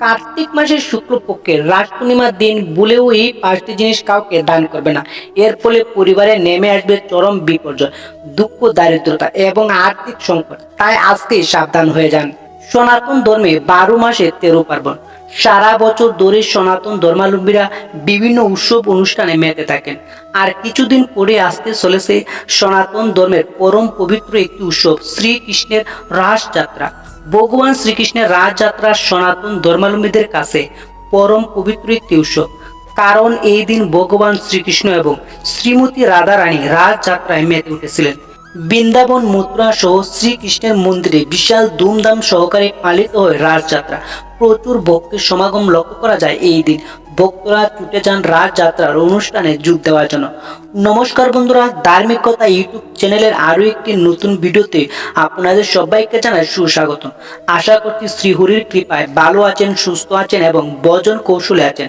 কার্তিক মাসের শুক্লপক্ষের রাজ পূর্ণিমার দিন বলেও এই পাঁচটি জিনিস কাউকে দান করবে না। এর ফলে পরিবারে নেমে আসবে চরম বিপর্যয়, দুঃখ, দারিদ্রতা এবং আর্থিক সংকট। তাই আজকেই সাবধান হয়ে যান। সনাতন ধর্মে বারো মাসে তেরো পার্বণ। সারা বছর ধরে সনাতন ধর্মাবলম্বীরা বিভিন্ন উৎসব অনুষ্ঠানে মেতে থাকেন। আর কিছুদিন পরে আসতে চলেছে সনাতন ধর্মের পরম পবিত্র একটি উৎসব, শ্রীকৃষ্ণের রাসযাত্রা ভগবান শ্রীকৃষ্ণের রাজযাত্রা সনাতন ধর্মালম্বীদের কাছে পরম পবিত্র একটি উৎসব। কারণ এই দিন ভগবান শ্রীকৃষ্ণ এবং শ্রীমতী রাধারানী রাজযাত্রায় মেতে উঠেছিলেন। বৃন্দাবন মথুরা সহ শ্রীকৃষ্ণের মন্দিরে বিশাল ধুমধাম সহকারে পালিত হয় রাজযাত্রা। প্রচুর ভক্তের সমাগম লক্ষ্য করা যায় এই দিন। ভক্তরা ছুটে যান রাজযাত্রার অনুষ্ঠানে যোগ দেওয়ার জন্য। নমস্কার বন্ধুরা ধার্মিকতা ইউটিউব চ্যানেলের আরও একটি নতুন ভিডিওতে আপনাদের সবাইকে জানাই সুস্বাগতম। আশা করছি শ্রীহরির কৃপায় ভালো আছেন, সুস্থ আছেন এবং বজন কৌশলে আছেন।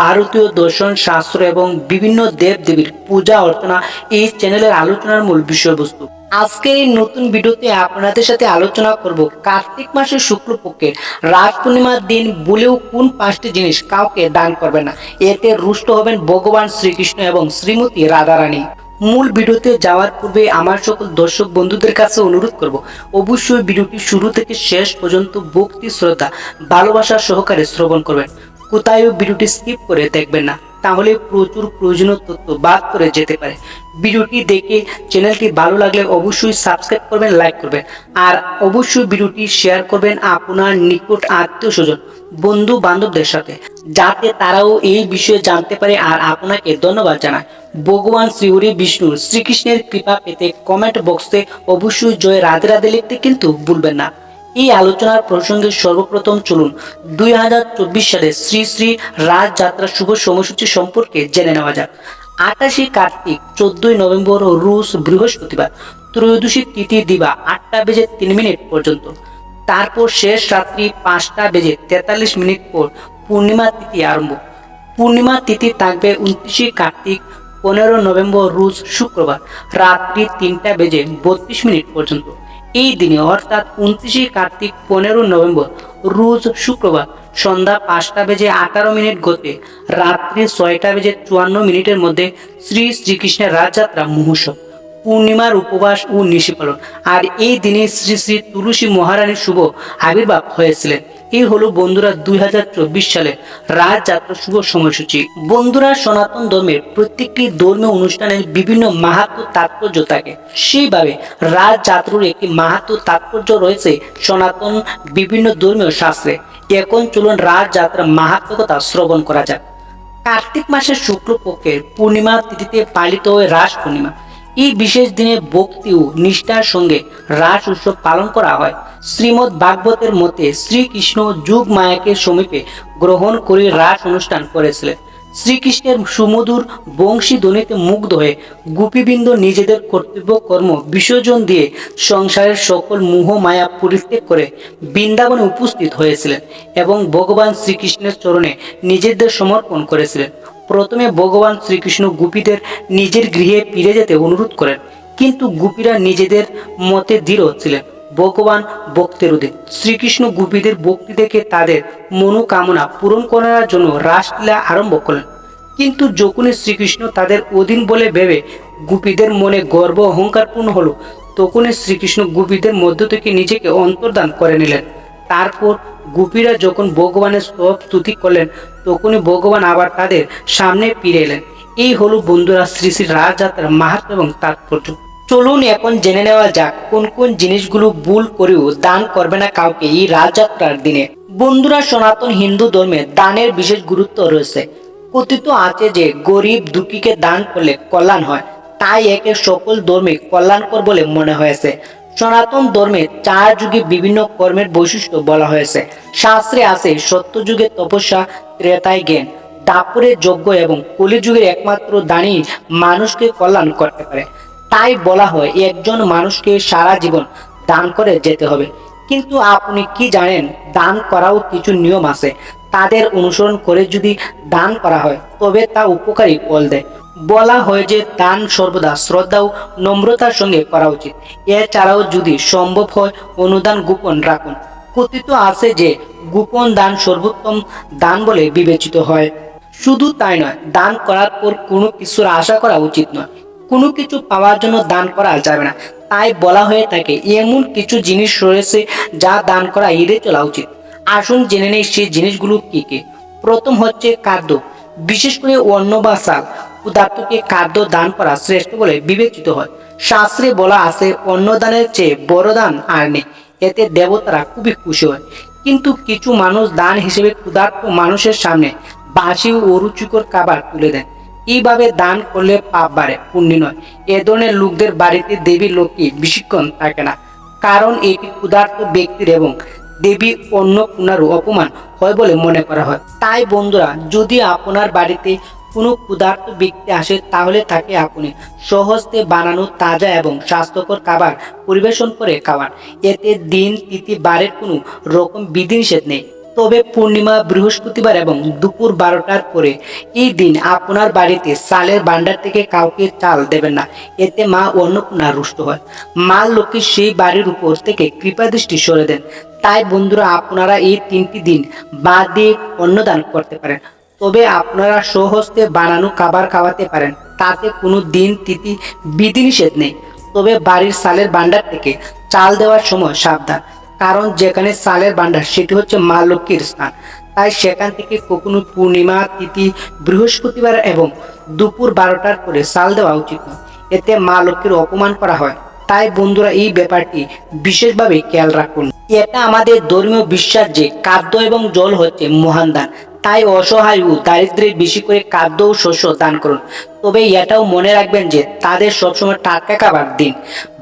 ভারতীয় দর্শন শাস্ত্র এবং বিভিন্ন দেব দেবীর পূজা অর্চনা এই চ্যানেলের আলোচনার মূল বিষয়বস্তু। আজকে এই নতুন ভিডিওতে আপনাদের সাথে আলোচনা করব কার্তিক মাসের শুক্লপক্ষের রাত পূর্ণিমার দিন বলেও কোন পাঁচটি জিনিস কাউকে দান করবে না। এতে রুষ্ট হবেন ভগবান শ্রীকৃষ্ণ এবং শ্রীমতী রাধারানী। মূল ভিডিওতে যাওয়ার পূর্বে আমার সকল দর্শক বন্ধুদের কাছে অনুরোধ করব, অবশ্যই ভিডিওটি শুরু থেকে শেষ পর্যন্ত ভক্তি, শ্রদ্ধা, ভালোবাসা সহকারে শ্রবণ করবেন। কোথায়ও ভিডিওটি স্কিপ করে দেখবেন না। তাহলে প্রচুর প্রয়োজনীয় তথ্য বাদ করে যেতে পারে। ভিডিওটি দেখে চ্যানেলটি ভালো লাগলে অবশ্যই সাবস্ক্রাইব করবেন, লাইক করবেন আর অবশ্যই ভিডিওটি শেয়ার করবেন আপনার নিকট আত্মীয় স্বজন, বন্ধু বান্ধবদের সাথে, যাতে তারাও এই বিষয়ে জানতে পারে আর আপনাকে ধন্যবাদ জানায়। ভগবান শ্রীহরি বিষ্ণুর শ্রীকৃষ্ণের কৃপা পেতে কমেন্ট বক্সে অবশ্যই জয় রাধে রাধে লিখতে কিন্তু ভুলবেন না। এই আলোচনার প্রসঙ্গে সর্বপ্রথম চলুন দুই হাজার চব্বিশ সালে শ্রী শ্রী রাজযাত্রা শুভ সময়সূচি সম্পর্কে জেনে নেওয়া যাক। আটাশি কার্তিক, চোদ্দই নভেম্বর রুশ বৃহস্পতিবার, ত্রয়োদশী তিথি দিবা আটটা বেজে তিন মিনিট পর্যন্ত। তারপর শেষ রাত্রি পাঁচটা বেজে তেতাল্লিশ মিনিট পর পূর্ণিমা তিথি আরম্ভ। পূর্ণিমা তিথি থাকবে উনত্রিশে কার্তিক, পনেরো নভেম্বর রোজ শুক্রবার, রাত্রি তিনটা বেজে বত্রিশ মিনিট পর্যন্ত। এই দিনে, অর্থাৎ উনত্রিশে কার্তিক, পনেরো নভেম্বর, রোজ শুক্রবার, সন্ধ্যা পাঁচটা বেজে আঠারো মিনিট গতে রাত্রি ছয়টা বেজে চুয়ান্ন মিনিটের মধ্যে শ্রী শ্রীকৃষ্ণের রাজযাত্রা, মহোৎসব, পূর্ণিমার উপবাস ও নিশি পালন। আর এই দিনে শ্রী শ্রী তুলসী মহারানীর শুভ আবির্ভাব হয়েছিলেন। এই হলো বন্ধুরা দুই হাজার চব্বিশ সালের রাজযাত্রা শুভ সময়সূচি। বন্ধুরা সনাতন ধর্মের প্রত্যেকটি ধর্মীয় অনুষ্ঠানের বিভিন্ন মাহাত্ম তাৎপর্য থাকে। সেইভাবে রাজযাত্রার একটি মাহাত্ম তাৎপর্য রয়েছে সনাতন বিভিন্ন ধর্মীয় শাস্ত্রে। এখন চলুন রাজযাত্রা মাহাত্ম কথা শ্রবণ করা যাক। কার্তিক মাসের শুক্লপক্ষের পূর্ণিমা তিথিতে পালিত হয় রাস পূর্ণিমা। এই বিশেষ দিনে ভক্তি ও নিষ্ঠার সঙ্গে রাস উৎসব পালন করা হয়। শ্রীমৎ ভাগবতের মতে শ্রীকৃষ্ণ যুগ মায়াকে সমীপে গ্রহণ করে রাস অনুষ্ঠান করেছিলেন। শ্রীকৃষ্ণের সুমধুর বংশী ধ্বনিতে মুগ্ধ হয়ে গোপীবৃন্দ নিজেদের কর্তব্য কর্ম বিসর্জন দিয়ে সংসারের সকল মোহ মায়া পরিত্যাগ করে বৃন্দাবনে উপস্থিত হয়েছিলেন এবং ভগবান শ্রীকৃষ্ণের চরণে নিজেদের সমর্পণ করেছিলেন। প্রথমে ভগবান শ্রীকৃষ্ণ গোপীদের নিজের গৃহে ফিরে যেতে অনুরোধ করেন। কিন্তু গোপীরা নিজেদের মতে দৃঢ় ছিলেন। ভগবান ভক্তের অধীন শ্রীকৃষ্ণ গোপীদের ভক্তি দেখে তাদের মনোকামনা পূরণ করার জন্য রাসলীলা আরম্ভ করলেন। কিন্তু যখনই শ্রীকৃষ্ণ তাদের অধীন বলে ভেবে গোপীদের মনে গর্ব অহংকারপূর্ণ হলো, তখনই শ্রীকৃষ্ণ গোপীদের মধ্য থেকে নিজেকে অন্তর্দান করে নিলেন। তারপর গোপীরা যখন ভগবানের স্তব স্তুতি করলেন, তখনই ভগবান আবার তাদের সামনে ফিরে এলেন। এই হলো বন্ধুরা শ্রী শ্রী রাজযাত্রার মাহাত্ম এবং তাৎপর্য। চলুন এখন জেনে নেওয়া যাক কোন কোন জিনিসগুলো ভুল করেও দান করবে না কাউকে এই রাজযাত্রার দিনে। বন্ধুরা, সনাতন হিন্দু ধর্মে দানের বিশেষ গুরুত্ব রয়েছে। কথিত আছে যে গরিব দুঃখীকে দান করলে কল্যাণ হয়। তাই একে সকল ধর্মে কল্যাণকর বলে মনে হয়েছে। সনাতন ধর্মে চার যুগে বিভিন্ন কর্মের বৈশিষ্ট্য বলা হয়েছে। শাস্ত্রে আছে, সত্য যুগে তপস্যা, ত্রেতায় জ্ঞান। দাপরে যজ্ঞ এবং কলিযুগের একমাত্র দানই মানুষকে কল্যাণ করতে পারে। তাই বলা হয়, একজন মানুষকে সারা জীবন দান করে যেতে হবে। কিন্তু আপনি কি জানেন, দান করাও কিছু নিয়ম আছে। তাদের অনুসরণ করে যদি দান করা হয়, তবে তা উপকারী ফল দেয়। বলা হয় যে দান সর্বদা শ্রদ্ধা ও নম্রতার সঙ্গে করা উচিত। এছাড়াও যদি সম্ভব হয়, অনুদান গোপন রাখুন। কথিত আছে যে গোপন দান সর্বোত্তম দান বলে বিবেচিত হয়। শুধু তাই নয়, দান করার পর কোনো কিছুর আশা করা উচিত নয়। কোনো কিছু পাওয়ার জন্য দান করা যাবে না। তাই বলা হয়ে থাকে, এমন কিছু জিনিস রয়েছে যা দান করা এড়িয়ে চলা উচিত। আসুন জেনে নেই সেই জিনিসগুলো কি কি। প্রথম হচ্ছে খাদ্য, বিশেষ করে অন্ন বা চাল ক্ষুধার্তকে খাদ্য দান করা শ্রেষ্ঠ বলে বিবেচিত হয়। শাস্ত্রে বলা আছে অন্নদানের চেয়ে বড় দান আর নেই। এতে দেবতারা খুবই খুশি হয়। কিন্তু কিছু মানুষ দান হিসেবে ক্ষুধার্ত মানুষের সামনে বাসি ও অরুচিকর খাবার তুলে দেন। এইভাবে দান করলে পাপ বাড়ে, পুণ্য নয়। এ ধরনের লোকদের বাড়িতে দেবী লক্ষ্মী বেশিক্ষণ থাকে না। কারণ এটি ক্ষুধার্ত ব্যক্তির এবং দেবী অন্য পুনারও অপমান হয় বলে মনে করা হয়। তাই বন্ধুরা, যদি আপনার বাড়িতে কোনো ক্ষুধার্ত ব্যক্তি আসে তাহলে তাকে আপনি সহজতে বানানো তাজা এবং স্বাস্থ্যকর খাবার পরিবেশন করে খাওয়ান। এতে দিন, তিথি, বারের কোনো রকম বিধিনিষেধ নেই। তবে পূর্ণিমা, বৃহস্পতিবার এবং দুপুর বারোটার পরে এই দিন আপনার বাড়িতে চালের ভান্ডার থেকে কাউকে চাল দেবেন না। এতে মা অন্নপূর্ণা রুষ্ট হয় মা লক্ষ্মী সেই বাড়ির উপর থেকে কৃপা দৃষ্টি সরে দেন। তাই বন্ধুরা, আপনারা এই তিনটি দিন বাদ দিয়ে অন্নদান করতে পারেন। তবে আপনারা স্বহস্তে বানানো খাবার খাওয়াতে পারেন, তাতে কোনো দিন তিথি বিধিনিষেধ নেই। তবে বাড়ির সালের ভান্ডার থেকে চাল দেওয়ার সময় সাবধান, কারণ যেখানে সালের ভান্ডার সেটি হচ্ছে মা লক্ষ্মীর স্থান। তাই সেখান থেকে কখনো পূর্ণিমা, তিথি, বৃহস্পতিবার এবং দুপুর বারোটার পরে চাল দেওয়া উচিত এতে মা লক্ষ্মীর অপমান করা হয়। তাই বন্ধুরা, এই ব্যাপারটি বিশেষভাবে খেয়াল রাখুন। এটা আমাদের ধর্মীয় বিশ্বাস যে খাদ্য এবং জল হচ্ছে মহান দান। তাই অসহায় ও দারিদ্রের বেশি করে খাদ্য ও শস্য দান করুন। তবে এটাও মনে রাখবেন যে তাদের সবসময় টাটকা খাবার দিন,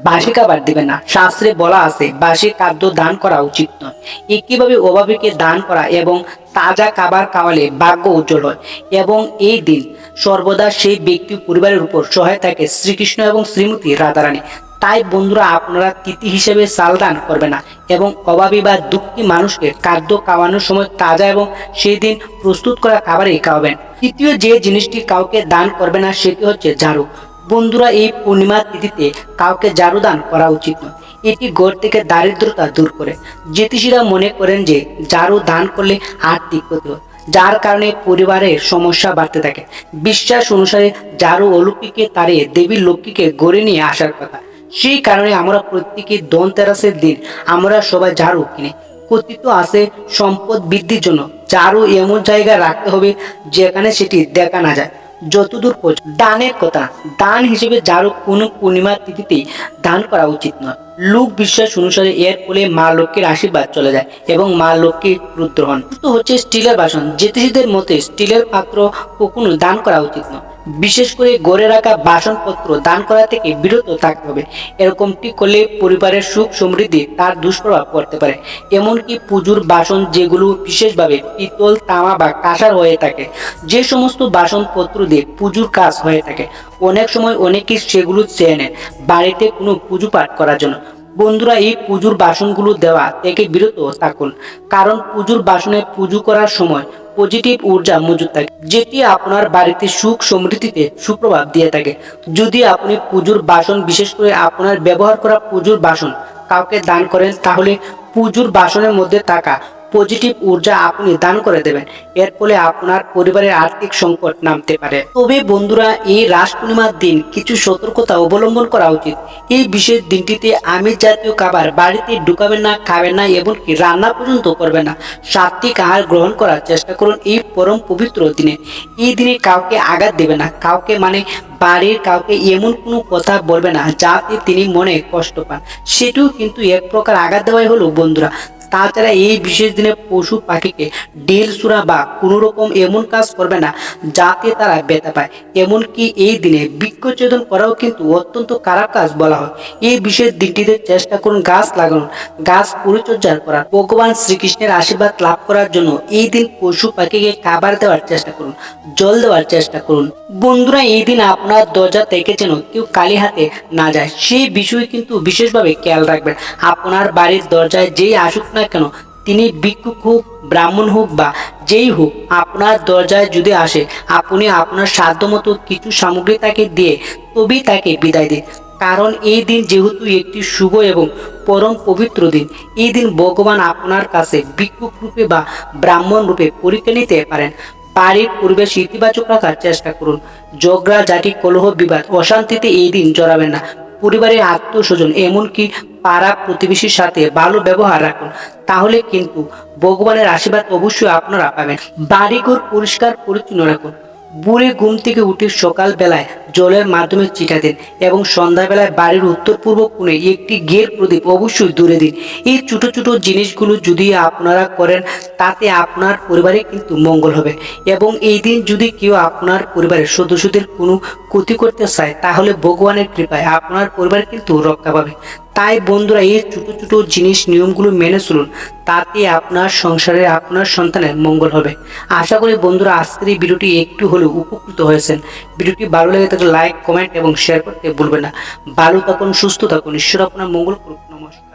বাসি খাবার দিবেন না। শাস্ত্রে বলা আছে, বাসি খাদ্য দান করা উচিত নয়। একইভাবে অভাবীকে দান করা এবং তাজা খাবার খাওয়ালে ভাগ্য উজ্জ্বল হয়। এবং এই দিন সর্বদা সেই ব্যক্তি পরিবারের উপর সহায় থাকে শ্রীকৃষ্ণ এবং শ্রীমতী রাধারানী তাই বন্ধুরা আপনারা তিথি হিসেবে চাল দান করবে না এবং অভাবী বা দুঃখী মানুষকে খাদ্য খাওয়ানোর সময় তাজা এবং সেই দিন প্রস্তুত করা খাবারই খাওয়াবেন। তৃতীয় যে জিনিসটি কাউকে দান করবে না সেটি হচ্ছে ঝাড়ু। বন্ধুরা, এই পূর্ণিমা তিথিতে কাউকে ঝাড়ু দান করা উচিত নয়। এটি ঘর থেকে দারিদ্রতা দূর করে। জ্যোতিষীরা মনে করেন যে ঝাড়ু দান করলে আর্থিক ক্ষতি হয়, যার কারণে পরিবারের সমস্যা বাড়তে থাকে। বিশ্বাস অনুসারে ঝাড়ু অলৌকিকে তারে দেবী লক্ষ্মীকে গড়ে নিয়ে আসার কথা। সেই কারণে আমরা প্রত্যেকে ধনতেরাসের দিন আমরা সবাই ঝাড়ু কিনে কথিত আছে সম্পদ বৃদ্ধির জন্য ঝাড়ু এমন জায়গায় রাখতে হবে যেখানে সেটি দেখা না যায়। যতদূর দানের কথা, দান হিসেবে ঝাড়ু কোনো পূর্ণিমা তিথিতেই দান করা উচিত নয়। লোক বিশ্বাস অনুসারে এর ফলে মা লক্ষ্মীর আশীর্বাদ চলে যায় এবং মা লক্ষ্মী রুদ্র হন। হচ্ছে স্টিলের বাসন জ্যোতিষীদের মতে স্টিলের পাত্র কখনো দান করা উচিত নয়। বিশেষ করে গড়ে রাখা বাসনপত্র দান করা থেকে বিরত থাকতে হবে। এরকমটি করলে পরিবারের সুখ সমৃদ্ধি তার দুষ্প্রভাব পড়তে পারে। এমনকি পুজোর বাসন যেগুলো বিশেষভাবে পিতল, তামা বা কাঁসার হয়ে থাকে, যে সমস্ত বাসনপত্র দিয়ে পুজোর কাজ হয়ে থাকে, অনেক সময় অনেকেই সেগুলো চেয়ে নেন বাড়িতে কোনো পুজো পাঠ করার জন্য। বন্ধুরা, এই পুজোর বাসনগুলো দেওয়া থেকে বিরত থাকুন। কারণ পুজোর বাসনে পুজো করার সময় পজিটিভ ঊর্জা মজুদ থাকে। যেটি আপনার বাড়িতে সুখ সমৃদ্ধিতে সুপ্রভাব দিয়ে থাকে। যদি আপনি পুজোর বাসন, বিশেষ করে আপনার ব্যবহার করা পুজোর বাসন কাউকে দান করেন, তাহলে পুজোর বাসনের মধ্যে থাকা পজিটিভ ঊর্জা আপনি দান করে দেবেন। এর ফলে আপনার পরিবারের আর্থিক সংকট নামতে পারে। তবে বন্ধুরা, এই রাস পূর্ণিমার দিন কিছু সতর্কতা অবলম্বন করা উচিত। এই বিশেষ দিনটিতে আমিষ জাতীয় খাবার বাড়িতে ঢুকাবেন না, খাবেন না, এমনকি রান্না পর্যন্ত করবেন না। সাত্বিক আহার গ্রহণ করার চেষ্টা করুন এই পরম পবিত্র দিনে। এই দিনে কাউকে আঘাত দেবে না। কাউকে মানে বাড়ির কাউকে এমন কোনো কথা বলবে না যাতে তিনি মনে কষ্ট পান। সেটিও কিন্তু এক প্রকার আঘাত দেওয়াই হলো বন্ধুরা। তাছাড়া এই বিশেষ দিনে পশু পাখিকে ডিল সুরা বা কোনো রকম এমন কাজ করবে না যাতে তারা ব্যথা পায়। এমনকি এই দিনে বৃক্ষচ্ছেদন করাও কিন্তু অত্যন্ত খারাপ কাজ বলা হয়। এই বিশেষ দিনটিতে চেষ্টা করুন গাছ লাগানোর। গাছ পরিচর্যা করার। ভগবান শ্রীকৃষ্ণের আশীর্বাদ লাভ করার জন্য এই দিন পশু পাখিকে খাবার দেওয়ার চেষ্টা করুন, জল দেওয়ার চেষ্টা করুন। বন্ধুরা, এই দিন আপনার দরজা থেকে যেন কেউ কালি হাতে না যায়, সেই বিষয়ে কিন্তু বিশেষভাবে খেয়াল রাখবেন। আপনার বাড়ির দরজায় যেই আসুক না কেন? তিনি ভিক্ষুক হোক, ব্রাহ্মণ হোক বা যেই হোক, আপনার দরজায় যদি আসে, আপনি আপনার সাধ্যমতো কিছু সামগ্রী তাকে দিয়ে, তবেই তাকে বিদায় দিন। কারণ এই দিন যেহেতু একটি শুভ এবং পরম পবিত্র দিন, এই দিন ভগবান আপনার কাছে ভিক্ষুক রূপে বা ব্রাহ্মণ রূপে পরীক্ষা নিতে পারেন। বাড়ির পরিবেশ ইতিবাচক রাখার চেষ্টা করুন। ঝগড়া জাটি কলহ, বিবাদ, অশান্তিতে এই দিন জড়াবেন না। পরিবারের আত্মীয় স্বজন এমনকি পাড়া প্রতিবেশীর সাথে ভালো ব্যবহার রাখুন, তাহলে কিন্তু ভগবানের আশীর্বাদ অবশ্যই আপনারা পাবেন। বাড়িঘর পরিষ্কার পরিচ্ছন্ন রাখুন। বুড়ে ঘুম থেকে উঠে সকাল বেলায় জলের মাধ্যমে চিটা দিন এবং সন্ধ্যাবেলায় বাড়ির উত্তর পূর্ব কোণে একটি গের প্রদীপ অবশ্যই দূরে দিন। এই ছোটো ছোটো জিনিসগুলো যদি আপনারা করেন, তাতে আপনার পরিবারে কিন্তু মঙ্গল হবে এবং এই দিন যদি কেউ আপনার পরিবারের সদস্যদের কোনো ক্ষতি করতে চায়, তাহলে ভগবানের কৃপায় আপনার পরিবার কিন্তু রক্ষা পাবে। তাই বন্ধুরা এই ছোট ছোট জিনিস নিয়মগুলো মেনে চলুন। তাতে আপনার সংসারে আপনার সন্তানের মঙ্গল হবে। আশা করি বন্ধুরা আজকের এই ভিডিওটি একটু হলেও উপকৃত হয়েছেন। ভিডিওটি ভালো লেগে থাকলে লাইক, কমেন্ট এবং শেয়ার করতে ভুলবেন না। ভালো থাকুন, সুস্থ থাকুন, ঈশ্বর আপনার মঙ্গল করুন নমস্কার।